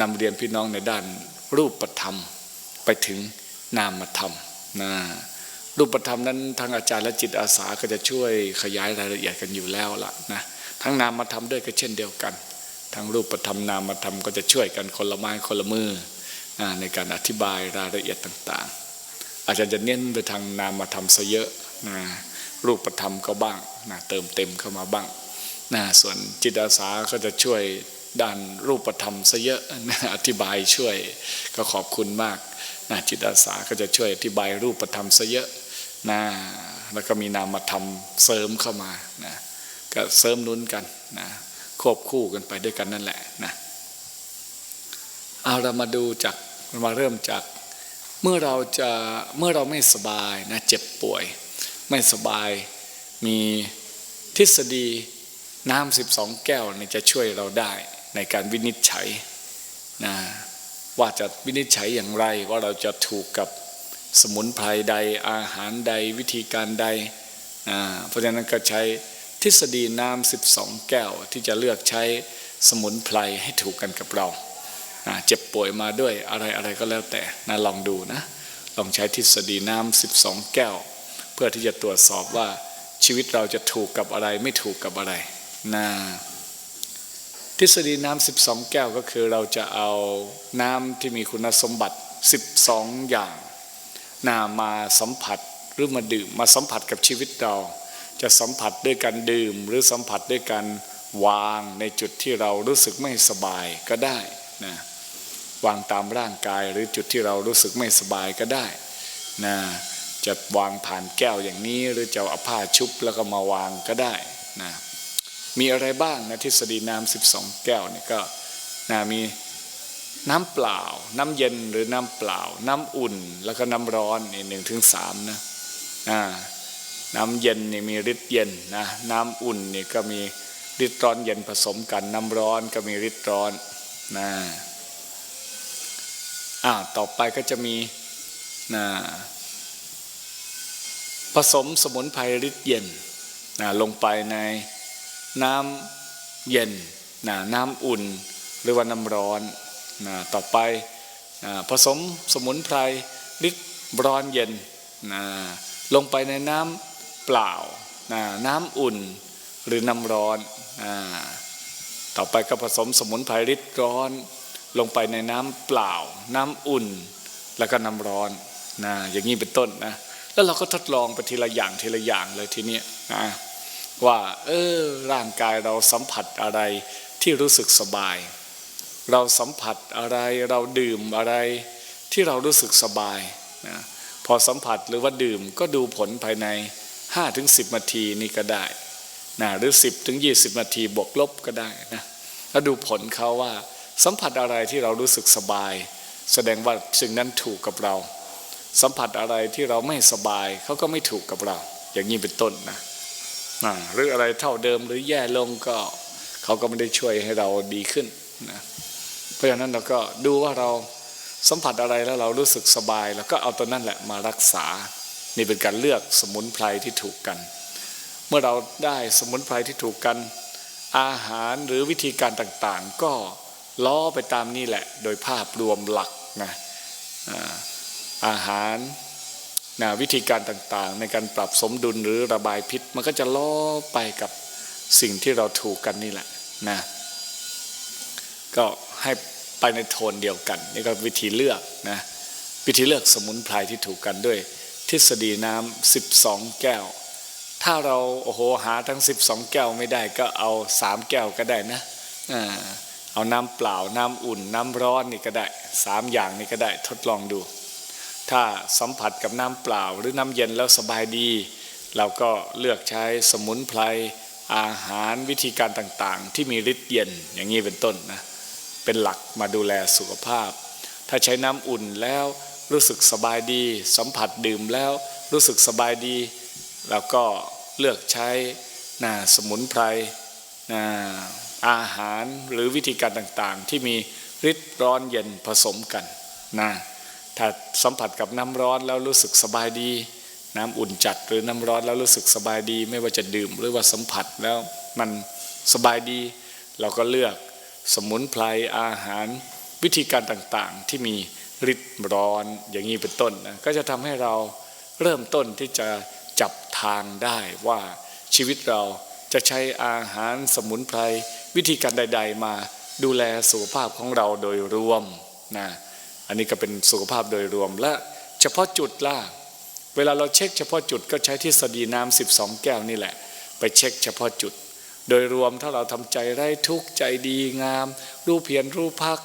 นำเรียนพี่น้องในด้านรูปธรรมไปถึงนามธรรมนะรูปธรรมนั้นทางอาจารย์และจิตอาสาก็จะช่วยขยายรายละเอียดกันอยู่แล้วล่ะนะทั้งนามธรรมด้วยก็เช่นเดียวกันทั้งรูปธรรมนามธรรมก็จะช่วยกันคนละไม้คนละมือนะในการอธิบายรายละเอียดต่างๆ อาจารย์จะเน้นไปทางนามธรรมซะเยอะนะรูปธรรมก็บ้างนะเติมเต็มเข้ามาบ้างนะส่วนจิตอาสาก็จะช่วย ด้านรูปธรรมซะเยอะอธิบายช่วย ก็ขอบคุณมากนะจิตอาสาก็จะช่วยอธิบายรูปธรรมซะเยอะนะแล้วก็มีนามธรรมเสริมเข้ามานะก็เสริมนุนกันนะควบคู่กันไปด้วยกันนั่นแหละนะเอาเรามาดูจากมาเริ่มจากเมื่อเราจะเมื่อเราไม่สบายนะเจ็บป่วย ไม่สบายมีทฤษฎีน้ำสิบสองแก้วนี่จะช่วยเราได้ ในการวินิจฉัยนะว่าจะวินิจฉัยอย่างไรว่าเราจะถูกกับสมุนไพรใดอาหารใดวิธีการใดนะเพราะฉะนั้นก็ใช้ทฤษฎีน้ำสิบสองแก้วที่จะเลือกใช้สมุนไพรให้ถูกกันกับเรานะเจ็บป่วยมาด้วยอะไรอะไรก็แล้วแต่นะลองดูนะลองใช้ทฤษฎีน้ำสิบสองแก้ว เพื่อที่จะตรวจสอบว่าชีวิตเราจะถูกกับอะไรไม่ถูกกับอะไรนะ ทฤษฎีน้ำสิบสองแก้วก็คือเราจะเอาน้ำที่มีคุณสมบัติสิบสองอย่างนามาสัมผัสหรือมาดื่มมาสัมผัสกับชีวิตเรา จะสัมผัสด้วยการดื่ม หรือสัมผัสด้วยการวางในจุดที่เรารู้สึกไม่สบายก็ได้นะวางตามร่างกายหรือจุดที่เรารู้สึกไม่สบายก็ได้นะจะวางผ่านแก้วอย่างนี้ หรือจะเอาผ้าชุบแล้วก็มาวางก็ได้นะ มีอะไรบ้างนะทฤษฎีน้ำสิบสองแก้วนี่ก็นะมีน้ำเปล่า น้ำเย็นหรือน้ำเปล่า น้ำอุ่นแล้วก็น้ำร้อนนี่หนึ่งถึงสามนะนะน้ำเย็นนี่มีฤทธิ์เย็นนะน้ำอุ่นนี่ก็มีฤทธิ์ร้อนเย็นผสมกัน น้ำร้อนก็มีฤทธิ์ร้อนนะอ่าต่อไปก็จะมีนะผสมสมุนไพรฤทธิ์เย็นนะลงไปใน น้ำเย็นนะน้ำอุ่น หรือว่าน้ำร้อนนะต่อไปนะผสมสมุนไพรฤทธิ์ร้อนเย็นนะลงไปในน้ำเปล่านะน้ำอุ่นหรือน้ำร้อนนะต่อไปก็ผสมสมุนไพรฤทธิ์ร้อนลงไปในน้ำเปล่า น้ำอุ่น แล้วก็น้ำร้อนนะอย่างนี้เป็นต้นนะแล้วเราก็ทดลองไปทีละอย่างทีละอย่างเลยทีเนี้ยนะ ว่า เออ ร่างกายเราสัมผัสอะไรที่รู้สึกสบาย เราสัมผัสอะไรเราดื่มอะไรที่เรารู้สึกสบายนะพอสัมผัสหรือว่าดื่มก็ดูผลภายใน5ถึง10 นาทีนี่ก็ได้นะหรือ 10ถึง20 นาทีบวกลบก็ได้นะแล้วดูผลเขาว่าสัมผัสอะไรที่เรารู้สึกสบาย แสดงว่าสิ่งนั้นถูกกับเรา สัมผัสอะไรที่เราไม่สบายเขาก็ไม่ถูกกับเรา อย่างนี้เป็นต้นนะ หรืออะไรเท่าเดิมหรือแย่ลงก็เขาก็ไม่ได้ช่วยให้เราดีขึ้นนะเพราะฉะนั้นเราก็ดูว่าเราสัมผัสอะไรแล้วเรารู้สึกสบาย แล้วก็เอาตัวนั่นแหละมารักษา นี่เป็นการเลือกสมุนไพรที่ถูกกัน เมื่อเราได้สมุนไพรที่ถูกกัน อาหารหรือวิธีการต่างๆ ก็ล้อไปตามนี่แหละ โดยภาพรวมหลักนะอาหาร นะวิธีการต่างๆ ในการปรับสมดุลหรือระบายพิษ มันก็จะล้อไปกับสิ่งที่เราถูกกันนี่แหละนะก็ให้ไปในโทนเดียวกันนี่ก็วิธีเลือกนะวิธีเลือกสมุนไพรที่ถูกกันด้วย ทฤษฎีน้ำสิบสองแก้ว ถ้าเราโอ้โหหาทั้งสิบสองแก้วไม่ได้ก็เอาสามแก้วก็ได้นะเอาน้ำเปล่าน้ำอุ่น น้ำร้อนนี่ก็ได้สามอย่างนี่ก็ได้ทดลองดู ถ้าสัมผัสกับน้ำเปล่าหรือน้ำเย็นแล้วสบายดี เราก็เลือกใช้สมุนไพรอาหารวิธีการต่างๆ ที่มีฤทธิ์เย็นอย่างนี้เป็นต้นนะเป็นหลักมาดูแลสุขภาพ ถ้าใช้น้ำอุ่นแล้วรู้สึกสบายดี สัมผัสดื่มแล้วรู้สึกสบายดีเราก็เลือกใช้นะสมุนไพรนะอาหารหรือวิธีการต่างๆ ที่มีฤทธิ์ร้อนเย็นผสมกันนะ ถ้าสัมผัสกับน้ำร้อนแล้วรู้สึกสบายดี น้ำอุ่นจัดหรือน้ำร้อนแล้วรู้สึกสบายดี ไม่ว่าจะดื่มหรือว่าสัมผัสแล้วมันสบายดี เราก็เลือกสมุนไพรอาหารวิธีการต่างๆ ที่มีฤทธิ์ร้อนอย่างนี้เป็นต้นนะก็จะทำให้เราเริ่มต้นที่จะจับทางได้ว่าชีวิตเราจะใช้อาหารสมุนไพรวิธีการใด ๆ มาดูแลสุขภาพของเราโดยรวมนะ อันนี้ก็เป็นสุขภาพโดยรวมและเฉพาะจุดล่ะเวลาเราเช็คเฉพาะจุดก็ใช้ทฤษฎีน้ำ12 แก้วนี่แหละ ไปเช็คเฉพาะจุด โดยรวมถ้าเราทำใจไร้ทุกข์ใจดีงาม รู้เพียรรู้พัก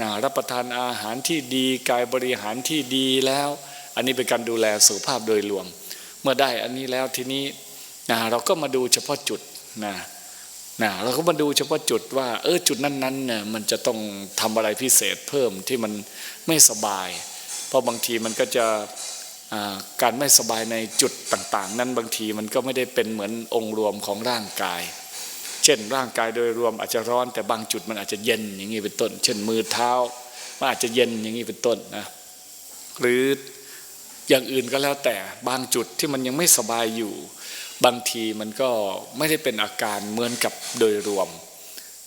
นะรับประทานอาหารที่ดีกายบริหารที่ดีแล้ว อันนี้เป็นการดูแลสุขภาพโดยรวม เมื่อได้อันนี้แล้วทีนี้นะเราก็มาดูเฉพาะจุดนะ นะเราก็มาดูเฉพาะจุดว่า เออจุดนั้นๆเนี่ยมันจะต้องทำอะไรพิเศษเพิ่มที่มันไม่สบาย เพราะบางทีมันก็จะการไม่สบายในจุดต่างๆ นั้นบางทีมันก็ไม่ได้เป็นเหมือนองค์รวมของร่างกาย เช่นร่างกายโดยรวมอาจจะร้อนแต่บางจุดมันอาจจะเย็นอย่างนี้เป็นต้น เช่นมือเท้ามันอาจจะเย็นอย่างนี้เป็นต้นนะหรืออย่างอื่นก็แล้วแต่บางจุดที่มันยังไม่สบายอยู่ บางทีมันก็ไม่ได้เป็นอาการเหมือนกับโดยรวม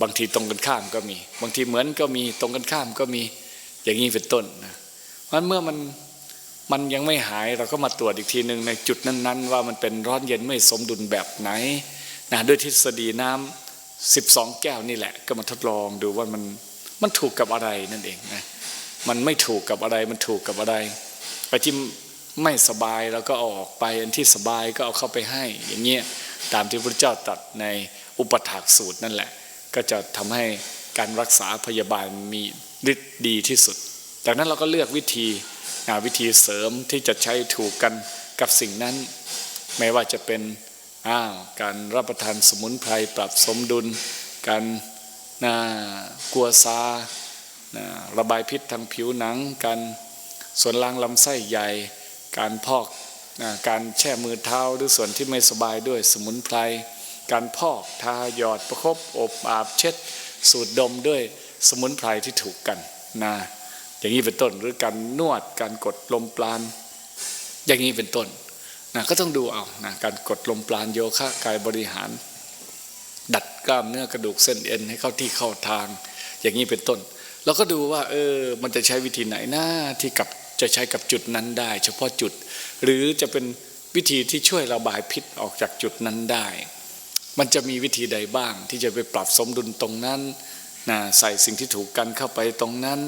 บางทีตรงกันข้ามก็มี บางทีเหมือนก็มีตรงกันข้ามก็มีอย่างนี้เป็นต้นนะเพราะฉะนั้นเมื่อมันมันยังไม่หายเราก็มาตรวจอีกทีหนึ่งในจุดนั้น ๆ ว่ามันเป็นร้อนเย็นไม่สมดุลแบบไหนนะด้วยทฤษฎีน้ำ12 แก้วนี่แหละ ก็มาทดลองดูว่ามันมันถูกกับอะไรนั่นเองนะมันไม่ถูกกับอะไรมันถูกกับอะไรไอ้ที่ ไม่สบายเราก็เอาออกไป อันที่สบายก็เอาเข้าไปให้ อย่างเงี้ยตามที่พระเจ้าตรัสในอุปถากสูตรนั่นแหละ ก็จะทำให้การรักษาพยาบาลมีฤทธิ์ดีที่สุดจากนั้นเราก็เลือกวิธีนวิธีเสริมที่จะใช้ถูกกันกับสิ่งนั้น ไม่ว่าจะเป็นอ้าวการรับประทานสมุนไพรปรับสมดุล การนะกัวซานะระบายพิษทางผิวหนัง การส่วนล่างลำไส้ใหญ่ การพอกนะการแช่มือเท้าหรือส่วนที่ไม่สบายด้วยสมุนไพร การพอกทาหยอดประคบอบอาบเช็ด สูดดมด้วยสมุนไพรที่ถูกกันนะอย่างนี้เป็นต้นหรือการนวดการกดลมปราณอย่างนี้เป็นต้นนะก็ต้องดูเอานะการกดลมปราณโยคะกายบริหาร ดัดกล้ามเนื้อกระดูกเส้นเอ็นให้เข้าที่เข้าทาง อย่างนี้เป็นต้นเราก็ดูว่าเออมันจะใช้วิธีไหนนะที่กับ จะใช้กับจุดนั้นได้ เฉพาะจุด หรือจะเป็นวิธีที่ช่วยระบายพิษออกจากจุดนั้นได้ มันจะมีวิธีใดบ้าง ที่จะไปปรับสมดุลตรงนั้นนะใส่สิ่งที่ถูกกันเข้าไปตรงนั้น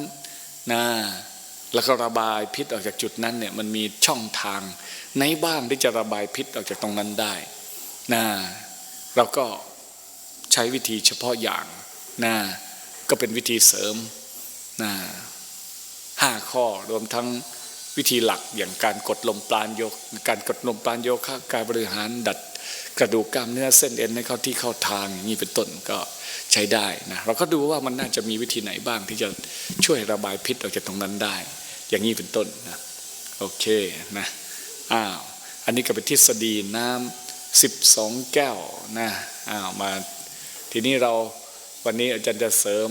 นะแล้วก็ระบายพิษออกจากจุดนั้นเนี่ยมันมีช่องทางในบ้างที่จะระบายพิษออกจากตรงนั้นได้นะเราก็ใช้วิธีเฉพาะอย่างนะก็เป็นวิธีเสริมนะ ห้าข้อรวมทั้งวิธีหลักอย่างการกดลมปราณโยก การกดลมปราณโยคะการบริหารดัดกระดูกกล้ามเนื้อเส้นเอ็นให้เข้าที่เข้าทางอย่างนี้เป็นต้นก็ใช้ได้นะเราก็ดูว่ามันน่าจะมีวิธีไหนบ้างที่จะช่วยระบายพิษออกจากตรงนั้นได้ อย่างนี้เป็นต้นนะโอเคนะอ้าวอันนี้ก็เป็นทฤษฎีน้ำสิบสองแก้วนะอ้าวมาทีนี้เราวันนี้อาจารย์จะเสริม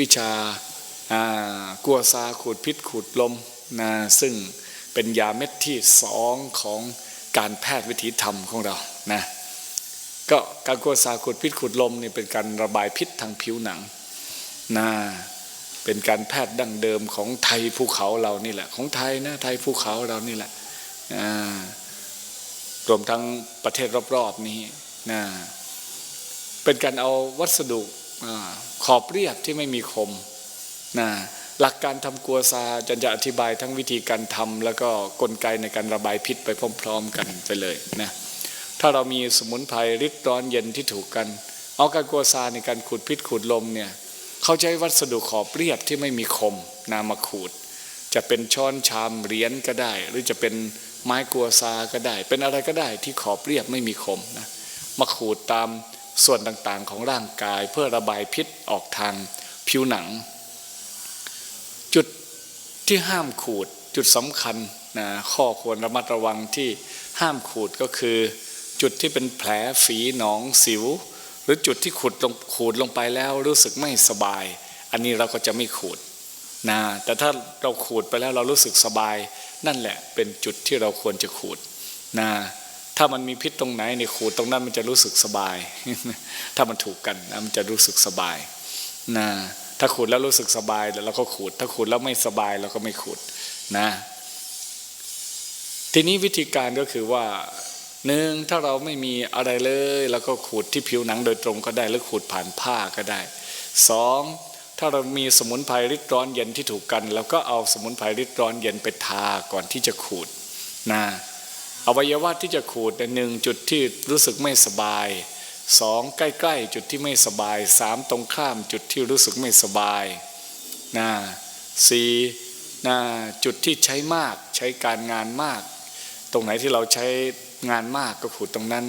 วิชา กัวซาขูดพิษขูดลมนะซึ่งเป็นยาเม็ดที่สองของการแพทย์วิถีธรรมของเรานะก็การกัวซาขูดพิษขูดลมนี่เป็นการระบายพิษทางผิวหนังนะเป็นการแพทย์ดั้งเดิมของไทยภูเขาเรานี่แหละ ของไทยนะไทยภูเขาเรานี่แหละรวมทั้งประเทศรอบๆนี้นะเป็นการเอาวัสดุขอบเรียบที่ไม่มีคม นะหลักการทำกัวซาจะจะอธิบายทั้งวิธีการทำแล้วก็กลไกในการระบายพิษไปพร้อม ๆ กันไปเลยนะถ้าเรามีสมุนไพรริดร้อนเย็นที่ถูกกัน เอาการกัวซาในการขูดพิษขูดลมเนี่ยเขาใช้วัสดุขอบเรียบที่ไม่มีคมนามาขูด จะเป็นช้อนชามเหรียญก็ได้ หรือจะเป็นไม้กัวซาก็ได้ เป็นอะไรก็ได้ที่ขอบเรียบไม่มีคมนะมาขูดตามส่วนต่างๆของร่างกายเพื่อระบายพิษออกทางผิวหนัง ที่ห้ามขูดจุดสำคัญนะข้อควรระมัดระวังที่ห้ามขูดก็คือ จุดที่เป็นแผลฝีหนองสิว หรือจุดที่ขุดลงขูดลงไปแล้วรู้สึกไม่สบาย อันนี้เราก็จะไม่ขูดนะแต่ถ้าเราขูดไปแล้วเรารู้สึกสบาย นั่นแหละเป็นจุดที่เราควรจะขูดนะถ้ามันมีพิษตรงไหนในขูดตรงนั้นมันจะรู้สึกสบาย ถ้ามันถูกกันนะมันจะรู้สึกสบายนะ ถ้าขูดแล้วรู้สึกสบายแล้วเราก็ขูด ถ้าขูดแล้วไม่สบายเราก็ไม่ขูดนะ ทีนี้วิธีการก็คือว่าหนึ่งถ้าเราไม่มีอะไรเลยเราก็ขูดที่ผิวหนังโดยตรงก็ได้หรือขูดผ่านผ้าก็ได้สองถ้าเรามีสมุนไพรริดร้อนเย็นที่ถูกกันเราก็เอาสมุนไพรริดร้อนเย็นไปทาก่อนที่จะขูดนะอวัยวะที่จะขูดหนึ่งจุดที่รู้สึกไม่สบาย สองใกล้ๆจุดที่ไม่สบายสามตรงข้ามจุดที่รู้สึกไม่สบายนะสี่นะจุดที่ใช้มากใช้การงานมาก ตรงไหนที่เราใช้งานมากก็ขูดตรงนั้น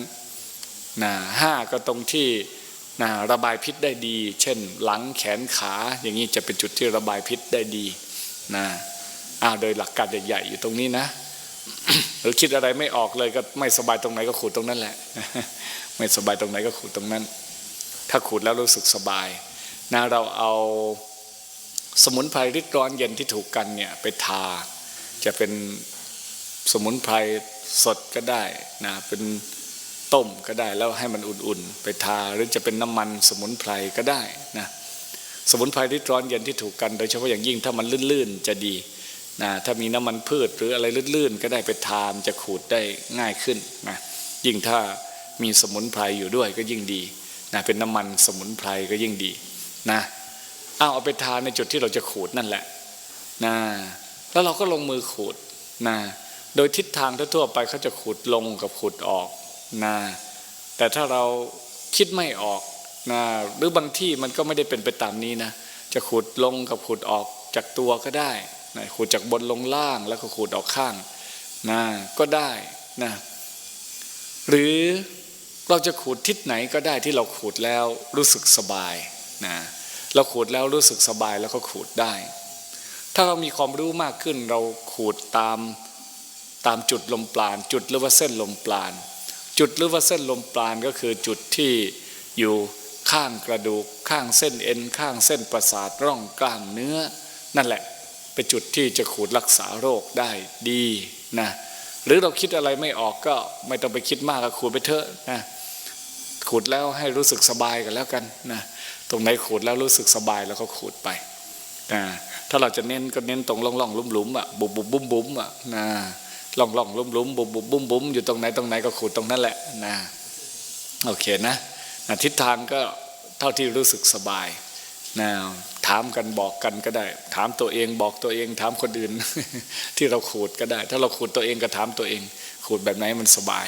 นะห้าก็ตรงที่นะระบายพิษได้ดี เช่นหลังแขนขาอย่างนี้จะเป็นจุดที่ระบายพิษได้ดีนะอ่าโดยหลักการใหญ่ๆอยู่ตรงนี้นะ หรือคิดอะไรไม่ออกเลยก็ไม่สบายตรงไหนก็ขูดตรงนั้นแหละ ไม่สบายตรงไหนก็ขูดตรงนั้น ถ้าขูดแล้วรู้สึกสบายนะเราเอาสมุนไพรริดร้อนเย็นที่ถูกกันเนี่ยไปทา จะเป็นสมุนไพรสดก็ได้นะเป็นต้มก็ได้แล้วให้มันอุ่นๆ ไปทาหรือจะเป็นน้ำมันสมุนไพรก็ได้นะสมุนไพรริดร้อนเย็นที่ถูกกัน โดยเฉพาะอย่างยิ่งถ้ามันลื่นๆจะดีนะถ้ามีน้ำมันพืชหรืออะไรลื่นๆ ก็ได้ไปทานจะขูดได้ง่ายขึ้นนะยิ่งถ้า มีสมุนไพรอยู่ด้วยก็ยิ่งดีนะเป็นน้ำมันสมุนไพรก็ยิ่งดีนะเอาเอาไปทานในจุดที่เราจะขูดนั่นแหละนะแล้วเราก็ลงมือขูดนะโดยทิศทางทั่วๆไปเขาจะขูดลงกับขูดออกนะแต่ถ้าเราคิดไม่ออกนะหรือบางที่มันก็ไม่ได้เป็นไปตามนี้นะจะขูดลงกับขูดออกจากตัวก็ได้นะขูดจากบนลงล่างแล้วก็ขูดออกข้างนะก็ได้นะหรือ เราจะขูดทิศไหนก็ได้ที่เราขูดแล้วรู้สึกสบายนะเราขูดแล้วรู้สึกสบายแล้วก็ขูดได้ ถ้าเรามีความรู้มากขึ้น เราขูดตามตามจุดลมปราณจุดหรือว่าเส้นลมปราณจุดหรือว่าเส้นลมปราณก็คือจุดที่อยู่ข้างกระดูกข้างเส้นเอ็นข้างเส้นประสาทร่องกล้ามเนื้อ นั่นแหละเป็นจุดที่จะขูดรักษาโรคได้ดีนะหรือเราคิดอะไรไม่ออกก็ไม่ต้องไปคิดมากก็ขูดไปเถอะนะ ขูดแล้วให้รู้สึกสบายกันแล้วกันนะตรงไหนขูดแล้วรู้สึกสบายแล้วก็ขูดไปนะถ้าเราจะเน้นก็เน้นตรงร่องร่องลุ่มลุ่มอะบุบบุบบุ้มบุ้มอะนะล่องล่องลุ่มลุ่มบุบบุบบุ้มบุ้มอยู่ตรงไหนตรงไหนก็ขูดตรงนั้นแหละนะโอเคนะนะทิศทางก็เท่าที่รู้สึกสบายนะถามกันบอกกันก็ได้ ถามตัวเองบอกตัวเอง ถามคนอื่น ที่เราขูดก็ได้ ถ้าเราขูดตัวเองก็ถามตัวเอง ขูดแบบไหนมันสบาย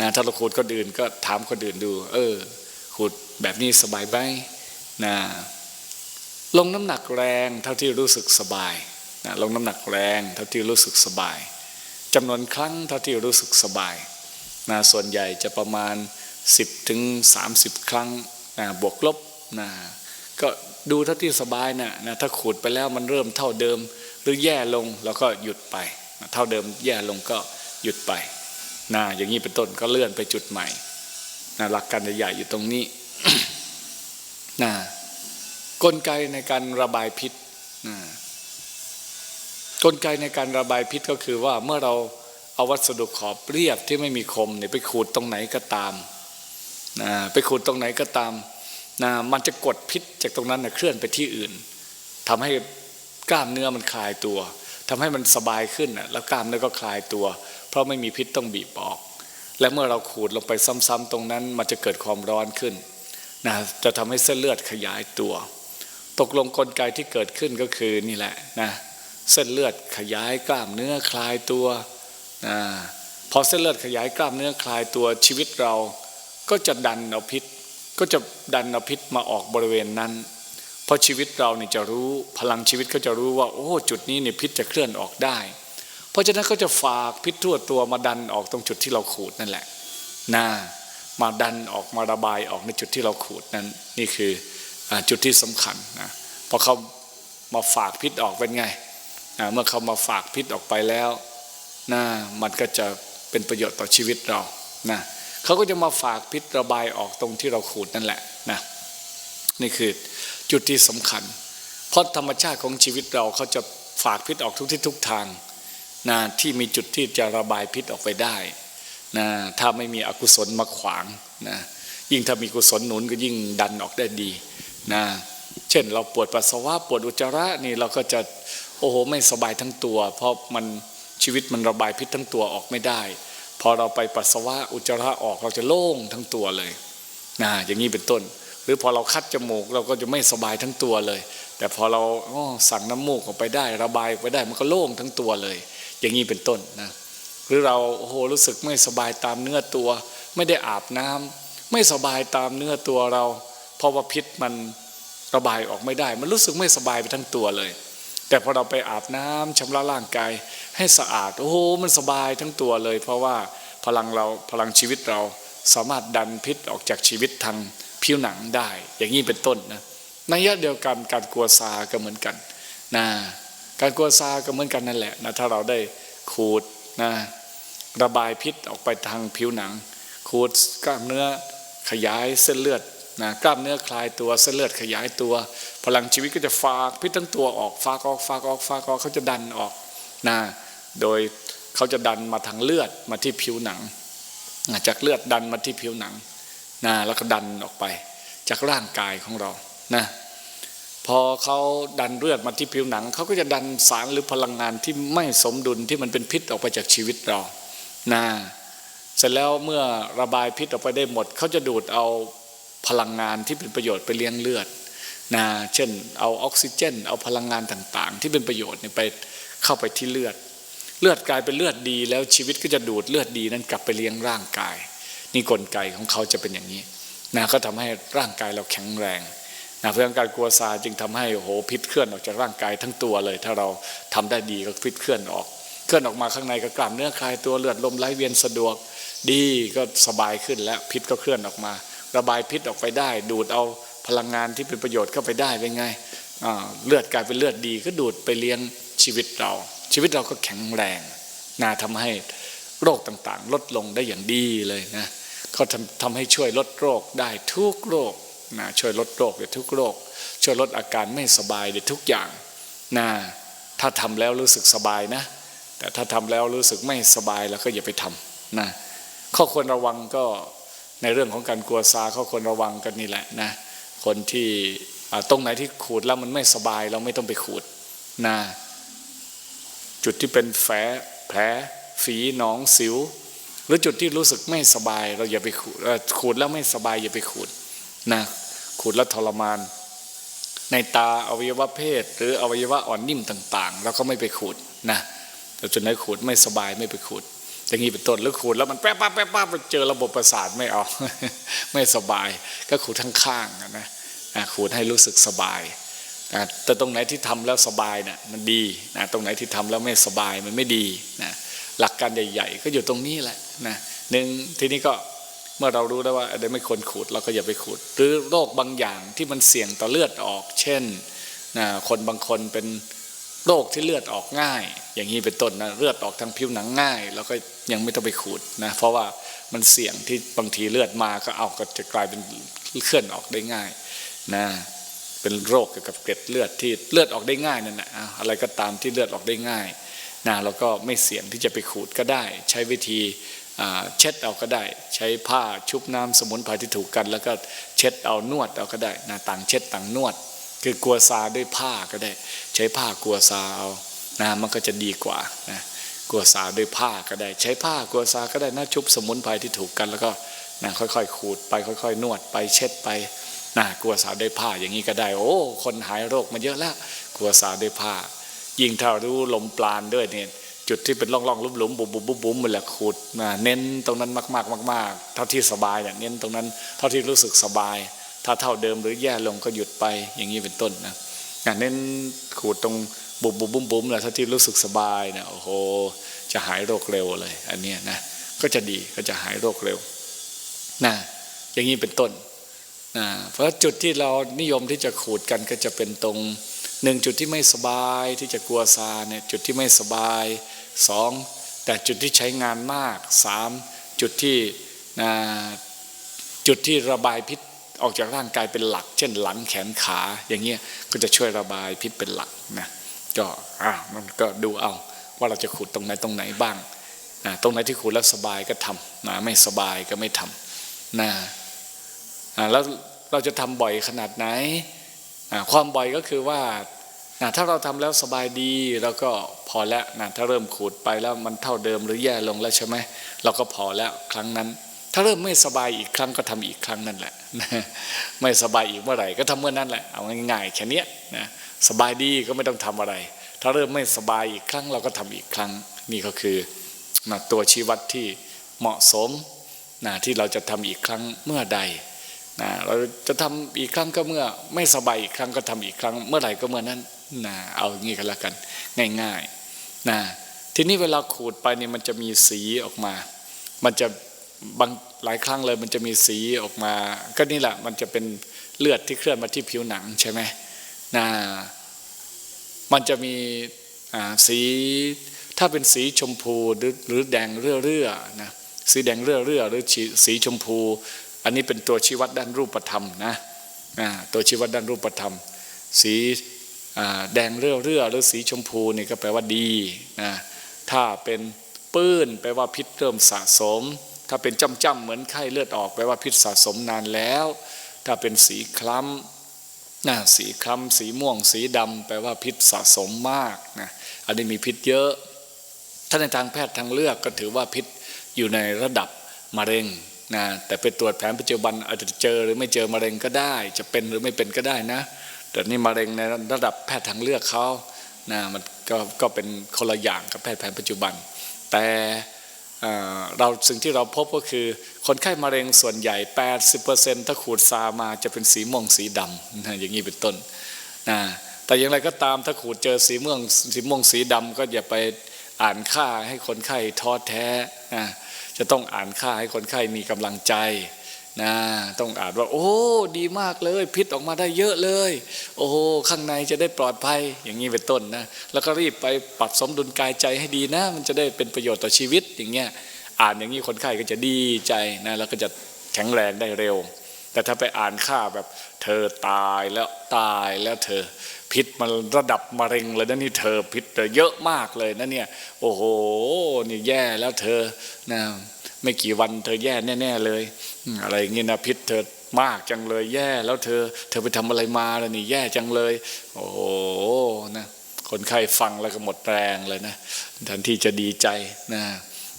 นะถ้าเราขูดคนอื่นก็ถามคนอื่นดู เออขูดแบบนี้สบายไหมนะลงน้ำหนักแรงเท่าที่รู้สึกสบายนะลงน้ำหนักแรงเท่าที่รู้สึกสบายจำนวนครั้งเท่าที่รู้สึกสบายนะส่วนใหญ่จะประมาณ 10ถึง30 ครั้งนะบวกลบนะก็ดูเท่าที่สบายนะนะถ้าขูดไปแล้วมันเริ่มเท่าเดิม หรือแย่ลงเราก็หยุดไปนะเท่าเดิมแย่ลงก็หยุดไป นะอย่างนี้เป็นต้นก็เลื่อนไปจุดใหม่นะหลักการใหญ่ๆอยู่ตรงนี้นะกลไกในการระบายพิษนะกลไกในการระบายพิษก็คือว่าเมื่อเราเอาวัสดุขอบเรียบที่ไม่มีคมเนี่ยไปขูดตรงไหนก็ตามนะไปขูดตรงไหนก็ตามนะมันจะกดพิษจากตรงนั้นนะเคลื่อนไปที่อื่นทำให้กล้ามเนื้อมันคลายตัวทำให้มันสบายขึ้นนะแล้วกล้ามเนื้อก็คลายตัว ราะไม่มีพิษต้องบีบออก และเมื่อเราขูดลงไปซ้ำๆตรงนั้น มันจะเกิดความร้อนขึ้นนะจะทำให้เส้นเลือดขยายตัว ตกลงกลไกที่เกิดขึ้นก็คือนี่แหละนะเส้นเลือดขยายกล้ามเนื้อคลายตัวนะพอเส้นเลือดขยายกล้ามเนื้อคลายตัวชีวิตเราก็จะดันเอาพิษ ก็จะดันเอาพิษมาออกบริเวณนั้น เพราะชีวิตเราเนี่ยจะรู้พลังชีวิตเขาจะรู้ว่า โอ้ จุดนี้เนี่ยพิษจะเคลื่อนออกได้ เพราะฉะนั้นเขาจะฝากพิษทั่วตัวมาดันออกตรงจุดที่เราขูดนั่นแหละนะมาดันออกมาระบายออกในจุดที่เราขูดนั้นนี่คืออจุดที่สำคัญนะพอเขามาฝากพิษออกเป็นไงนะเมื่อเขามาฝากพิษออกไปแล้วนะมันก็จะเป็นประโยชน์ต่อชีวิตเรานะเขาก็จะมาฝากพิษระบายออกตรงที่เราขูดนั่นแหละนะนี่คือจุดที่สำคัญ เพราะธรรมชาติของชีวิตเราเขาจะฝากพิษออกทุกที่ทุกทาง นะที่มีจุดที่จะระบายพิษออกไปได้นะถ้าไม่มีอกุศลมาขวางนะยิ่งถ้ามีกุศลหนุนก็ยิ่งดันออกได้ดีนะเช่นเราปวดปัสสาวะปวดอุจจาระนี่เราก็จะโอ้โหไม่สบายทั้งตัว เพราะมันชีวิตมันระบายพิษทั้งตัวออกไม่ได้ พอเราไปปัสสาวะอุจจาระออกเราจะโล่งทั้งตัวเลยนะอย่างนี้เป็นต้น หรือพอเราคัดจมูกเราก็จะไม่สบายทั้งตัวเลย แต่พอเราสั่งน้ำมูกออกไปได้ ระบายออกไปได้มันก็โล่งทั้งตัวเลย อย่างนี้เป็นต้นนะหรือเราโอ้โหรู้สึกไม่สบายตามเนื้อตัว ไม่ได้อาบน้ำไม่สบายตามเนื้อตัวเรา เพราะว่าพิษมันระบายออกไม่ได้ มันรู้สึกไม่สบายไปทั้งตัวเลย แต่พอเราไปอาบน้ำชำระร่างกายให้สะอาดโอ้โหมันสบายทั้งตัวเลย เพราะว่าพลังเราพลังชีวิตเราสามารถดันพิษออกจากชีวิตทางผิวหนังได้ อย่างนี้เป็นต้นนะในยะเดียวกันการกลัวซาก็เหมือนกันนะ การกลัวซาก็เหมือนกันนั่นแหละนะถ้าเราได้ขูดนะระบายพิษออกไปทางผิวหนัง ขูดกล้ามเนื้อขยายเส้นเลือดนะกล้ามเนื้อคลายตัวเส้นเลือดขยายตัว พลังชีวิตก็จะฝากพิษทั้งตัวออกฝากออกฝากออกฝากออกเขาจะดันออกนะโดยเขาจะดันมาทางเลือดมาที่ผิวหนัง จากเลือดดันมาที่ผิวหนังนะแล้วก็ดันออกไป จากร่างกายของเรานะ พอเขาดันเลือดมาที่ผิวหนัง เขาก็จะดันสารหรือพลังงานที่ไม่สมดุลที่มันเป็นพิษออกไปจากชีวิตเรานะเสร็จแล้วเมื่อระบายพิษออกไปได้หมด เขาจะดูดเอาพลังงานที่เป็นประโยชน์ไปเลี้ยงเลือดนะเช่น เอาออกซิเจน เอาพลังงานต่างๆ ที่เป็นประโยชน์เนี่ยไปเข้าไปที่เลือด เลือดกลายเป็นเลือดดี แล้วชีวิตก็จะดูดเลือดดีนั้นกลับไปเลี้ยงร่างกาย นี่กลไกของเขาจะเป็นอย่างนี้นะก็ทำให้ร่างกายเราแข็งแรง นะเพราะการกลัวซาจึงทำให้โหพิษเคลื่อนออกจากร่างกายทั้งตัวเลย ถ้าเราทำได้ดีก็พิษเคลื่อนออกเคลื่อนออกมาข้างในก็กล้ามเนื้อคลายตัวเลือดลมไหลเวียนสะดวกดีก็สบายขึ้นแล้วพิษก็เคลื่อนออกมา ระบายพิษออกไปได้ ดูดเอาพลังงานที่เป็นประโยชน์เข้าไปได้เป็นไงเลือดกลายเป็นเลือดดีก็ดูดไปเลี้ยงชีวิตเรา ชีวิตเราก็แข็งแรงนะทำให้โรคต่างๆ ลดลงได้อย่างดีเลยนะเขาทำทำให้ช่วยลดโรคได้ทุกโรค นะช่วยลดโรคได้ทุกโรค ช่วยลดอาการไม่สบายได้ทุกอย่างนะถ้าทำแล้วรู้สึกสบายนะ แต่ถ้าทำแล้วรู้สึกไม่สบายแล้วก็อย่าไปทำนะข้อควรระวังก็ในเรื่องของการกลัวซาข้อควรระวังกันนี่แหละนะคนที่ตรงไหนที่ขูดแล้วมันไม่สบายเราไม่ต้องไปขูดนะจุดที่เป็นแผลแผลฝีหนองสิว หรือจุดที่รู้สึกไม่สบาย เราอย่าไปขูดขูดแล้วไม่สบายอย่าไปขูด นะขูดแล้วทรมาน ในตาอวัยวะเพศ หรืออวัยวะอ่อนนิ่มต่างๆเราก็ไม่ไปขูดนะแต่จุดไหนขูดไม่สบายไม่ไปขูดอย่างนี้เป็นต้นแล้วขูดแล้วมันแป๊บป๊บแป๊บป๊บไปเจอระบบประสาทไม่เอาไม่สบาย ก็ขูดทั้งข้างนะขูดให้รู้สึกสบายนะแต่ตรงไหนที่ทำแล้วสบายเนี่ยมันดีนะตรงไหนที่ทำแล้วไม่สบายมันไม่ดีนะหลักการใหญ่ ๆ ก็อยู่ตรงนี้แหละนะหนึ่งทีนี้ก็ เมื่อเรารู้แล้วว่าอะไรไม่ควรขูดเราก็อย่าไปขูด หรือโรคบางอย่างที่มันเสี่ยงต่อเลือดออก เช่นนะคนบางคนเป็นโรคที่เลือดออกง่าย อย่างนี้เป็นต้นนะเลือดออกทางผิวหนังง่ายเราก็ยังไม่ต้องไปขูดนะเพราะว่ามันเสี่ยงที่บางทีเลือดมาก็เอาก็จะกลายเป็นเคลื่อนออกได้ง่ายนะเป็นโรคเกี่ยวกับเกล็ดเลือดที่เลือดออกได้ง่ายนั่นแหละอะไรก็ตามที่เลือดออกได้ง่ายนะเราก็ไม่เสี่ยงที่จะไปขูดก็ได้ ใช้วิธี เช็ดเอาก็ได้ ใช้ผ้าชุบน้ำสมุนไพรที่ถูกกัน แล้วก็เช็ดเอานวดเอาก็ได้นะต่างเช็ดต่างนวด คือกลัวซาด้วยผ้าก็ได้ ใช้ผ้ากลัวซาเอานะมันก็จะดีกว่านะกลัวซาด้วยผ้าก็ได้ ใช้ผ้ากลัวซาก็ได้นะชุบสมุนไพรที่ถูกกัน แล้วก็นะค่อยๆขูดไปค่อย ๆ นวดไปเช็ดไปนะกลัวสาด้วยผ้าอย่างนี้ก็ได้ โอ้ คนหายโรคมาเยอะแล้ว กลัวสาด้วยผ้า ยิ่งถ้ารู้ลมปราณด้วยเนี่ย จุดที่เป็นร่องๆลุมๆบุบบุบบุบบุบมันแหละขูดนะเน้นตรงนั้นมากๆมากๆเท่าที่สบายเนี่ยเน้นตรงนั้นเท่าที่รู้สึกสบาย ถ้าเท่าเดิมหรือแย่ลงก็หยุดไปอย่างนี้เป็นต้นนะเน้นขูดตรงบุบบุบบุบบุบแหละเท่าที่รู้สึกสบายเนี่ยโอ้โหจะหายโรคเร็วเลย อันนี้นะก็จะดีก็จะหายโรคเร็วนะอย่างนี้เป็นต้นนะเพราะจุดที่เรานิยมที่จะขูดกันก็จะเป็นตรงหนึ่งจุดที่ไม่สบายที่จะกลัวซาเนี่ยจุดที่ไม่สบาย สองแต่จุดที่ใช้งานมากสามจุดที่จุดที่ระบายพิษออกจากร่างกายเป็นหลัก เช่นหลังแขนขาอย่างเงี้ยก็จะช่วยระบายพิษเป็นหลักนะก็อ่ามันก็ดูเอาว่าเราจะขูดตรงไหนตรงไหนบ้างนะตรงไหนที่ขูดแล้วสบายก็ทำนะไม่สบายก็ไม่ทำนะแล้วเราจะทำบ่อยขนาดไหนอ่าความบ่อยก็คือว่า นะถ้าเราทำแล้วสบายดีเราก็พอแล้วนะถ้าเริ่มขูดไปแล้วมันเท่าเดิมหรือแย่ลงแล้วใช่ไหมเราก็พอแล้วครั้งนั้น ถ้าเริ่มไม่สบายอีกครั้งก็ทำอีกครั้งนั่นแหละนะไม่สบายอีกเมื่อไหร่ก็ทำเมื่อนั้นแหละเอาง่ายๆแค่นี้นะสบายดีก็ไม่ต้องทำอะไร ถ้าเริ่มไม่สบายอีกครั้งเราก็ทำอีกครั้งนี่ก็คือนะตัวชี้วัดที่เหมาะสมนะที่เราจะทำอีกครั้งเมื่อใดนะเราจะทำอีกครั้งก็เมื่อไม่สบายอีกครั้งก็ทำอีกครั้ง เมื่อไหร่ก็เมื่อนั้น นะเอาอย่างนี้กันแล้วกัน ง่ายๆนะทีนี้เวลาขูดไปเนี่ยมันจะมีสีออกมา มันจะบางหลายครั้งเลยมันจะมีสีออกมา ก็นี่แหละมันจะเป็นเลือดที่เคลื่อนมาที่ผิวหนังใช่ไหมนะมันจะมีสีถ้าเป็นสีชมพูหรือหรือแดงเรื่อๆนะสีแดงเรื่อๆหรือสีชมพู อันนี้เป็นตัวชี้วัดด้านรูปธรรมนะตัวชี้วัดด้านรูปธรรม สี แดงเรื่อๆหรือสีชมพูนี่ก็แปลว่าดีนะถ้าเป็นปื้นแปลว่าพิษเริ่มสะสม ถ้าเป็นจ้ำๆเหมือนไข้เลือดออกแปลว่าพิษสะสมนานแล้ว ถ้าเป็นสีคล้ำนะสีคล้ำสีม่วง สีดำแปลว่าพิษสะสมมากนะอันนี้มีพิษเยอะ ถ้าในทางแพทย์ทางเลือกก็ถือว่าพิษอยู่ในระดับมะเร็งนะแต่ไปตรวจแผนปัจจุบันอาจจะเจอหรือไม่เจอมะเร็งก็ได้ จะเป็นหรือไม่เป็นก็ได้นะ แต่นี่มะเร็งในระดับแพทย์ทางเลือกเขานะมันก็ก็เป็นคนละอย่างกับแพทย์แผนปัจจุบัน แต่เราสิ่งที่เราพบก็คือ คนไข้มะเร็งส่วนใหญ่ 80%ถ้าขูดซามาจะเป็นสีม่วงสีดำนะอย่างนี้เป็นต้นนะแต่อย่างไรก็ตามถ้าขูดเจอสีม่วงสีม่วงสีดำก็อย่าไปอ่านค่าให้คนไข้ท้อแท้นะจะต้องอ่านค่าให้คนไข้มีกำลังใจ นะต้องอ่านว่า โอ้ ดีมากเลย พิษออกมาได้เยอะเลย โอ้ข้างในจะได้ปลอดภัยอย่างนี้เป็นต้นนะแล้วก็รีบไปปรับสมดุลกายใจให้ดีนะ มันจะได้เป็นประโยชน์ต่อชีวิตอย่างเงี้ยอ่านอย่างนี้คนไข้ก็จะดีใจนะแล้วก็จะแข็งแรงได้เร็ว แต่ถ้าไปอ่านค่าแบบ เธอตายแล้วตายแล้วเธอ พิษมันระดับมะเร็งเลยนะนี่เธอพิษเธอเยอะมากเลยนะเนี่ยโอ้โหนี่แย่แล้วเธอนะ ไม่กี่วันเธอแย่แน่ ๆ เลย อะไรเงี้ยนะพิษเธอมากจังเลยแย่แล้วเธอ เธอไปทำอะไรมาแล้วนี่แย่จังเลย โอ้โหนะคนไข้ฟังแล้วก็หมดแรงเลยนะแทนที่จะดีใจนะ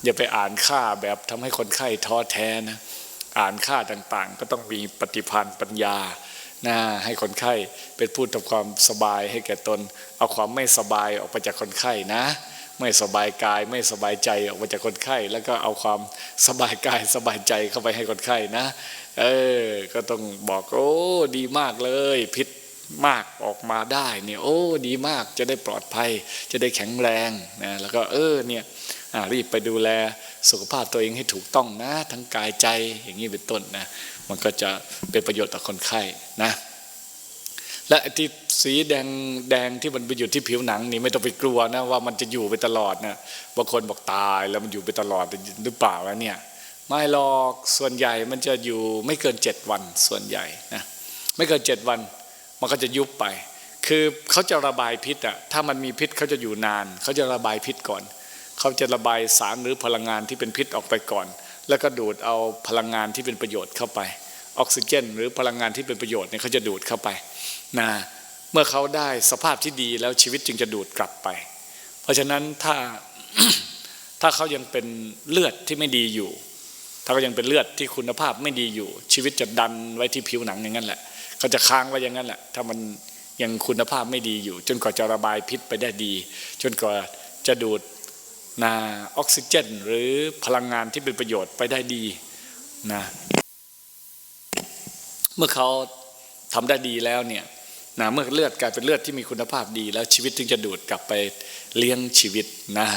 อย่าไปอ่านค่าแบบทำให้คนไข้ท้อแท้นะอ่านค่าต่างๆ ก็ต้องมีปฏิพันธ์ปัญญานะให้คนไข้เป็นผู้ทำความสบายให้แก่ตน เอาความไม่สบายออกไปจากคนไข้นะ ไม่สบายกายไม่สบายใจออกมาจากคนไข้ แล้วก็เอาความสบายกายสบายใจเข้าไปให้คนไข้นะ เออ ก็ต้องบอกโอ้ดีมากเลย พิษมากออกมาได้เนี่ยโอ้ดีมากจะได้ปลอดภัย จะได้แข็งแรงนะแล้วก็เออเนี่ยอ่ารีบไปดูแลสุขภาพตัวเองให้ถูกต้องนะ ทั้งกายใจอย่างนี้เป็นต้นนะมันก็จะเป็นประโยชน์ต่อคนไข้นะ และที่สีแดงแดงที่มันไปอยู่ที่ผิวหนังนี่ไม่ต้องไปกลัวนะว่ามันจะอยู่ไปตลอดนะบางคนบอกตายแล้วมันอยู่ไปตลอดหรือเปล่าวะเนี่ยไม่หรอกส่วนใหญ่มันจะอยู่ไม่เกินเจ็ดวันส่วนใหญ่นะไม่เกินเจ็ดวัน มันก็จะยุบไป คือเขาจะระบายพิษอะถ้ามันมีพิษเขาจะอยู่นานเขาจะระบายพิษก่อนเขาจะระบายสารหรือพลังงานที่เป็นพิษออกไปก่อน แล้วก็ดูดเอาพลังงานที่เป็นประโยชน์เข้าไป ออกซิเจน หรือพลังงานที่เป็นประโยชน์เนี่ยเขาจะดูดเข้าไป นะเมื่อเขาได้สภาพที่ดีแล้วชีวิตจึงจะดูดกลับไป เพราะฉะนั้นถ้าถ้าเขายังเป็นเลือดที่ไม่ดีอยู่ ถ้าเขายังเป็นเลือดที่คุณภาพไม่ดีอยู่ ชีวิตจะดันไว้ที่ผิวหนังอย่างนั้นแหละเขาจะค้างไว้อย่างนั้นแหละ ถ้ามันยังคุณภาพไม่ดีอยู่ จนกว่าจะระบายพิษไปได้ดี จนกว่าจะดูดนาออกซิเจน หรือพลังงานที่เป็นประโยชน์ไปได้ดีนะเมื่อเขาทำได้ดีแล้วเนี่ย นะเมื่อเลือดกลายเป็นเลือดที่มีคุณภาพดี แล้วชีวิตถึงจะดูดกลับไปเลี้ยงชีวิตนะ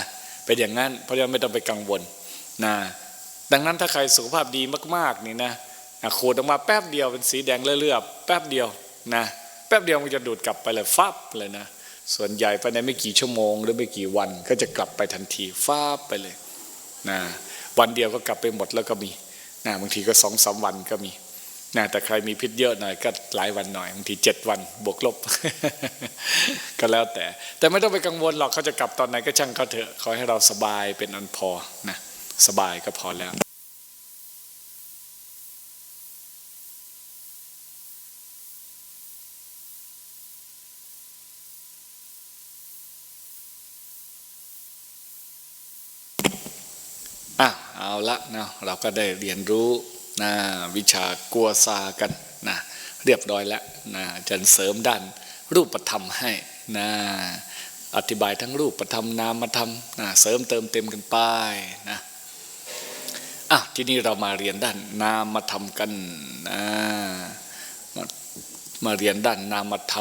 เป็นอย่างนั้นเพราะฉะนั้นไม่ต้องไปกังวลนะดังนั้นถ้าใครสุขภาพดีมากๆนี่นะขูดออกมาแป๊บเดียวเป็นสีแดงเลือยๆแป๊บเดียวนะแป๊บเดียวมันจะดูดกลับไปเลยฟับเลยนะส่วนใหญ่ภายในไม่กี่ชั่วโมง หรือไม่กี่วันก็จะกลับไปทันทีฟ้าไปเลยนะวันเดียวก็กลับไปหมดแล้วก็มีนะบางทีก็สองสามวันก็มี นะแต่ใครมีพิษเยอะหน่อยก็หลายวันหน่อยบางทีเจ็ดวันบวกลบ ก็แล้วแต่ แต่ไม่ต้องไปกังวลหรอกเขาจะกลับตอนไหนก็ช่างเขาเถอะขอให้เราสบายเป็นอันพอนะสบายก็พอแล้วอะเอาละเนาะเราก็ได้เรียนรู้ นะวิชากัวซากันนะเรียบร้อยแล้วนะอาจารย์เสริมด้านรูปธรรมให้นะอธิบายทั้งรูปธรรมนามธรรมนะเสริมเติมเต็มกันไปนะอะทีนี้เรามาเรียนด้านนามธรรมกันนะมามาเรียนด้านนามธรรม